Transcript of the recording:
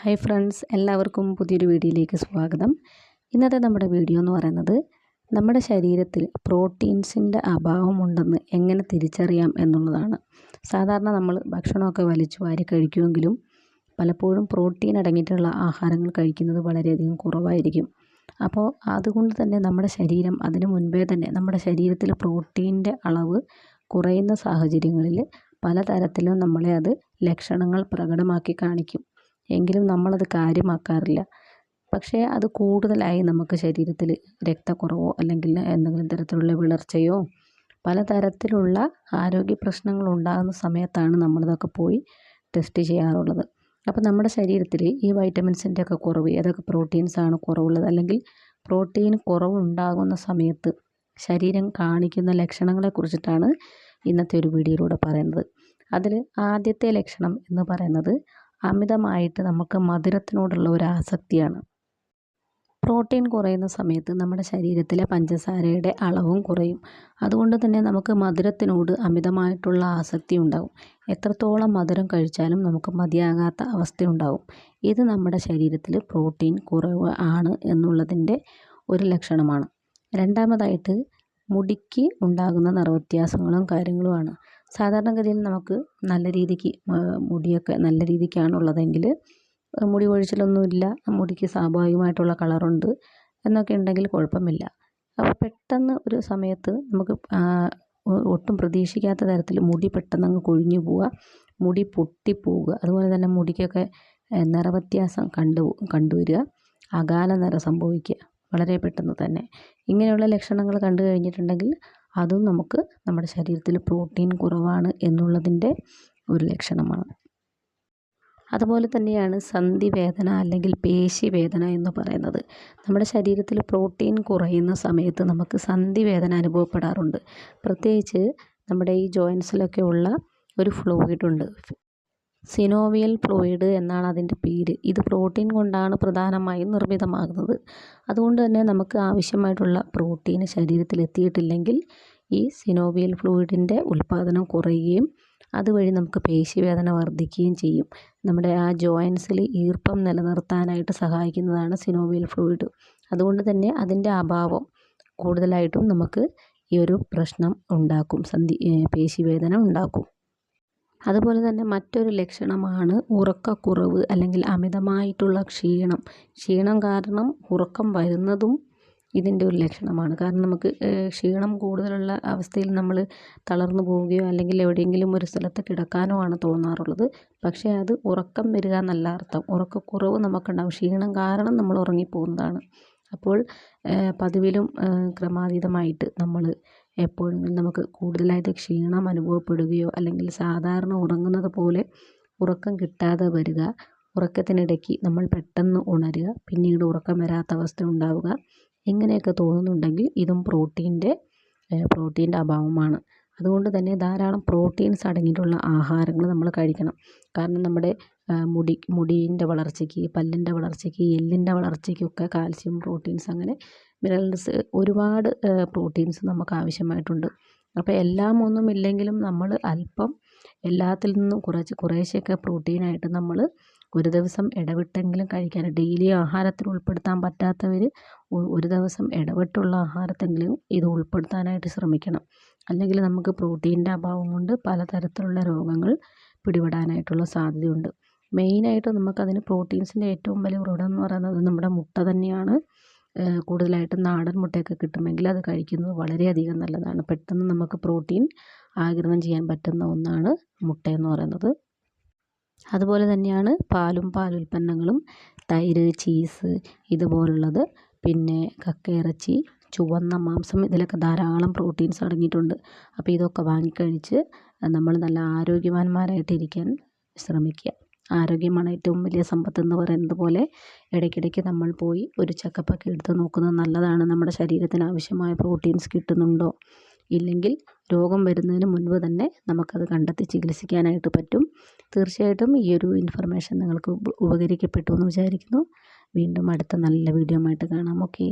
Hi friends എല്ലാവർക്കും പുതിയൊരു വീഡിയോയിലേക്ക് സ്വാഗതം. ഇന്നത്തെ നമ്മുടെ വീഡിയോ എന്ന് പറയുന്നത് നമ്മുടെ ശരീരത്തിൽ പ്രോട്ടീൻസിന്റെ അഭാവമുണ്ടെന്ന് എങ്ങനെ തിരിച്ചറിയാം എന്നുള്ളതാണ്. സാധാരണ നമ്മൾ ഭക്ഷണമൊക്കെ വലിച്ചു വാരി കഴിക്കുമെങ്കിലും പലപ്പോഴും പ്രോട്ടീൻ അടങ്ങിയിട്ടുള്ള ആഹാരങ്ങൾ കഴിക്കുന്നത് വളരെയധികം കുറവായിരിക്കും. അപ്പോൾ അതുകൊണ്ട് തന്നെ നമ്മുടെ ശരീരം അതിന് മുൻപേ തന്നെ നമ്മുടെ ശരീരത്തിൽ പ്രോട്ടീന്റെ അളവ് കുറയുന്ന സാഹചര്യങ്ങളിൽ പലതരത്തിലും നമ്മളെ അത് ലക്ഷണങ്ങൾ പ്രകടമാക്കി കാണിക്കും. എങ്കിലും നമ്മളത് കാര്യമാക്കാറില്ല. പക്ഷേ അത് കൂടുതലായി നമുക്ക് ശരീരത്തിൽ രക്തക്കുറവോ അല്ലെങ്കിൽ എന്തെങ്കിലും തരത്തിലുള്ള വിളർച്ചയോ പലതരത്തിലുള്ള ആരോഗ്യ പ്രശ്നങ്ങൾ ഉണ്ടാകുന്ന സമയത്താണ് നമ്മളിതൊക്കെ പോയി ടെസ്റ്റ് ചെയ്യാറുള്ളത്. അപ്പോൾ നമ്മുടെ ശരീരത്തിൽ ഈ വൈറ്റമിൻസിന്റെ ഒക്കെ കുറവ് ഏതൊക്കെ പ്രോട്ടീൻസാണ് കുറവുള്ളത് അല്ലെങ്കിൽ പ്രോട്ടീൻ കുറവുണ്ടാകുന്ന സമയത്ത് ശരീരം കാണിക്കുന്ന ലക്ഷണങ്ങളെ കുറിച്ചിട്ടാണ് ഇന്നത്തെ ഒരു വീഡിയോയിലൂടെ പറയുന്നത്. അതിൽ ആദ്യത്തെ ലക്ഷണം എന്ന് പറയുന്നത് അമിതമായിട്ട് നമുക്ക് മധുരത്തിനോടുള്ള ഒരു ആസക്തിയാണ്. പ്രോട്ടീൻ കുറയുന്ന സമയത്ത് നമ്മുടെ ശരീരത്തിലെ പഞ്ചസാരയുടെ അളവും കുറയും. അതുകൊണ്ട് തന്നെ നമുക്ക് മധുരത്തിനോട് അമിതമായിട്ടുള്ള ആസക്തി ഉണ്ടാകും എത്രത്തോളം മധുരം കഴിച്ചാലും നമുക്ക് മതിയാകാത്ത അവസ്ഥ അവസ്ഥയുണ്ടാകും ഇത് നമ്മുടെ ശരീരത്തിൽ പ്രോട്ടീൻ കുറവ് ആണ് എന്നുള്ളതിന്റെ ഒരു ലക്ഷണമാണ്. രണ്ടാമതായിട്ട് മുടിക്ക് ഉണ്ടാകുന്ന നിറവ്യത്യാസങ്ങളും കാര്യങ്ങളുമാണ്. സാധാരണഗതിയിൽ നമുക്ക് നല്ല രീതിക്ക് മുടിയൊക്കെ നല്ല രീതിക്കാണുള്ളതെങ്കിൽ മുടി കൊഴിച്ചിലൊന്നുമില്ല മുടിക്ക് സ്വാഭാവികമായിട്ടുള്ള കളറുണ്ട് എന്നൊക്കെ ഉണ്ടെങ്കിൽ കുഴപ്പമില്ല. അപ്പോൾ പെട്ടെന്ന് ഒരു സമയത്ത് നമുക്ക് ഒട്ടും പ്രതീക്ഷിക്കാത്ത തരത്തിൽ മുടി പെട്ടെന്ന് അങ്ങ് കൊഴിഞ്ഞു പോവുക മുടി പൊട്ടിപ്പോവുക അതുപോലെ തന്നെ മുടിക്കൊക്കെ നിറവ്യത്യാസം കണ്ടു കണ്ടുവരിക അകാല നിറ സംഭവിക്കുക വളരെ പെട്ടെന്ന് തന്നെ. ഇങ്ങനെയുള്ള ലക്ഷണങ്ങൾ കണ്ടു കഴിഞ്ഞിട്ടുണ്ടെങ്കിൽ അതും നമുക്ക് നമ്മുടെ ശരീരത്തിൽ പ്രോട്ടീൻ കുറവാണ് എന്നുള്ളതിന്റെ ഒരു ലക്ഷണമാണ്. അതുപോലെ തന്നെയാണ് സന്ധി വേദന അല്ലെങ്കിൽ പേശി വേദന എന്ന് പറയുന്നത്. നമ്മുടെ ശരീരത്തിൽ പ്രോട്ടീൻ കുറയുന്ന സമയത്ത് നമുക്ക് സന്ധി വേദന അനുഭവപ്പെടാറുണ്ട്. പ്രത്യേകിച്ച് നമ്മുടെ ഈ ജോയിൻസിലൊക്കെ ഉള്ള ഒരു ഫ്ലൂയിഡ് ഉണ്ട്. സിനോവിയൽ ഫ്ലൂയിഡ് എന്നാണ് അതിന്റെ പേര്. ഇത് പ്രോട്ടീൻ കൊണ്ടാണ് പ്രധാനമായും നിർമ്മിതമാകുന്നത്. അതുകൊണ്ട് തന്നെ നമുക്ക് ആവശ്യമായിട്ടുള്ള പ്രോട്ടീൻ ശരീരത്തിൽ എത്തിയിട്ടില്ലെങ്കിൽ ഈ സിനോവിയൽ ഫ്ലൂയിഡിന്റെ ഉൽപ്പാദനം കുറയുകയും അതുവഴി നമുക്ക് പേശിവേദന വർദ്ധിക്കുകയും ചെയ്യും. നമ്മുടെ ആ ജോയിൻസിൽ ഈർപ്പം നിലനിർത്താനായിട്ട് സഹായിക്കുന്നതാണ് സിനോവിയൽ ഫ്ലൂയിഡ്. അതുകൊണ്ട് തന്നെ അതിന്റെ അഭാവം കൂടുതലായിട്ടും നമുക്ക് ഈ ഒരു പ്രശ്നം ഉണ്ടാക്കും. സന്ധി പേശിവേദന ഉണ്ടാക്കും. അതുപോലെ തന്നെ മറ്റൊരു ലക്ഷണമാണ് ഉറക്കക്കുറവ് അല്ലെങ്കിൽ അമിതമായിട്ടുള്ള ക്ഷീണം. ക്ഷീണം കാരണം ഉറക്കം വരുന്നതും ഇതിന്റെ ഒരു ലക്ഷണമാണ്. കാരണം നമുക്ക് ക്ഷീണം കൂടുതലുള്ള അവസ്ഥയിൽ നമ്മൾ തളർന്നു പോവുകയോ അല്ലെങ്കിൽ എവിടെയെങ്കിലും ഒരു സ്ഥലത്ത് കിടക്കാനോ ആണ് തോന്നാറുള്ളത്. പക്ഷേ അത് ഉറക്കം വരിക എന്നല്ല അർത്ഥം. ഉറക്കക്കുറവ് നമുക്കുണ്ടാകും ക്ഷീണം കാരണം നമ്മൾ ഉറങ്ങിപ്പോകുന്നതാണ്. അപ്പോൾ പതിവിലും ക്രമാതീതമായിട്ട് നമ്മൾ എപ്പോഴെങ്കിലും നമുക്ക് കൂടുതലായിട്ട് ക്ഷീണം അനുഭവപ്പെടുകയോ അല്ലെങ്കിൽ സാധാരണ ഉറങ്ങുന്നത് പോലെ ഉറക്കം കിട്ടാതെ വരിക ഉറക്കത്തിനിടയ്ക്ക് നമ്മൾ പെട്ടെന്ന് ഉണരുക പിന്നീട് ഉറക്കം വരാത്ത അവസ്ഥ ഉണ്ടാവുക ഇങ്ങനെയൊക്കെ തോന്നുന്നുണ്ടെങ്കിൽ ഇതും പ്രോട്ടീന്റെ പ്രോട്ടീന്റെ അഭാവമാണ്. അതുകൊണ്ട് തന്നെ ധാരാളം പ്രോട്ടീൻസ് അടങ്ങിയിട്ടുള്ള ആഹാരങ്ങൾ നമ്മൾ കഴിക്കണം. കാരണം നമ്മുടെ മുടി മുടീന്റെ വളർച്ചയ്ക്ക് പല്ലിന്റെ വളർച്ചയ്ക്ക് എല്ലിന്റെ വളർച്ചയ്ക്കൊക്കെ കാൽസ്യം പ്രോട്ടീൻസ് അങ്ങനെ മിനറൽസ് ഒരുപാട് പ്രോട്ടീൻസ് നമുക്ക് ആവശ്യമായിട്ടുണ്ട് അപ്പോൾ എല്ലാം ഒന്നും ഇല്ലെങ്കിലും നമ്മൾ അല്പം എല്ലാത്തിൽ നിന്നും കുറച്ച് കുറേശ്ശെയൊക്കെ പ്രോട്ടീനായിട്ട് നമ്മൾ ഒരു ദിവസം ഇടവിട്ടെങ്കിലും കഴിക്കാൻ ഡെയിലി ആഹാരത്തിൽ ഉൾപ്പെടുത്താൻ പറ്റാത്തവർ ഒരു ദിവസം ഇടവിട്ടുള്ള ആഹാരത്തെങ്കിലും ഇത് ഉൾപ്പെടുത്താനായിട്ട് ശ്രമിക്കണം. അല്ലെങ്കിൽ നമുക്ക് പ്രോട്ടീന്റെ അഭാവം കൊണ്ട് പലതരത്തിലുള്ള രോഗങ്ങൾ പിടിപെടാനായിട്ടുള്ള സാധ്യതയുണ്ട്. മെയിനായിട്ട് നമുക്കതിന് പ്രോട്ടീൻസിന്റെ ഏറ്റവും വലിയ ഉറവിടം എന്ന് പറയുന്നത് നമ്മുടെ മുട്ട തന്നെയാണ്. കൂടുതലായിട്ടും നാടൻ മുട്ടയൊക്കെ കിട്ടുമെങ്കിൽ അത് കഴിക്കുന്നത് വളരെയധികം നല്ലതാണ്. പെട്ടെന്ന് നമുക്ക് പ്രോട്ടീൻ ആഗിരണം ചെയ്യാൻ പറ്റുന്ന ഒന്നാണ് മുട്ടയെന്ന് പറയുന്നത്. അതുപോലെ തന്നെയാണ് പാലും പാലുൽപ്പന്നങ്ങളും തൈര് ചീസ് ഇതുപോലുള്ളത്. പിന്നെ കക്കയിറച്ചി ചുവന്ന മാംസം ഇതിലൊക്കെ ധാരാളം പ്രോട്ടീൻസ് അടങ്ങിയിട്ടുണ്ട്. അപ്പോൾ ഇതൊക്കെ വാങ്ങിക്കഴിച്ച് നമ്മൾ നല്ല ആരോഗ്യവാന്മാരായിട്ടിരിക്കാൻ ശ്രമിക്കുക. ആരോഗ്യമാണ് ഏറ്റവും വലിയ സമ്പത്ത് എന്ന് പറയുന്നത് പോലെ ഇടയ്ക്കിടയ്ക്ക് നമ്മൾ പോയി ഒരു ചെക്കപ്പൊക്കെ എടുത്ത് നോക്കുന്നത് നല്ലതാണ്. നമ്മുടെ ശരീരത്തിന് ആവശ്യമായ പ്രോട്ടീൻസ് കിട്ടുന്നുണ്ടോ? ഇല്ലെങ്കിൽ രോഗം വരുന്നതിന് മുൻപ് തന്നെ നമുക്കത് കണ്ടെത്തി ചികിത്സിക്കാനായിട്ട് പറ്റും. തീർച്ചയായിട്ടും ഈ ഒരു ഇൻഫർമേഷൻ നിങ്ങൾക്ക് ഉപകരിക്കപ്പെട്ടു എന്ന് വിചാരിക്കുന്നു. വീണ്ടും അടുത്ത നല്ല വീഡിയോ ആയിട്ട് കാണാം. ഓക്കേ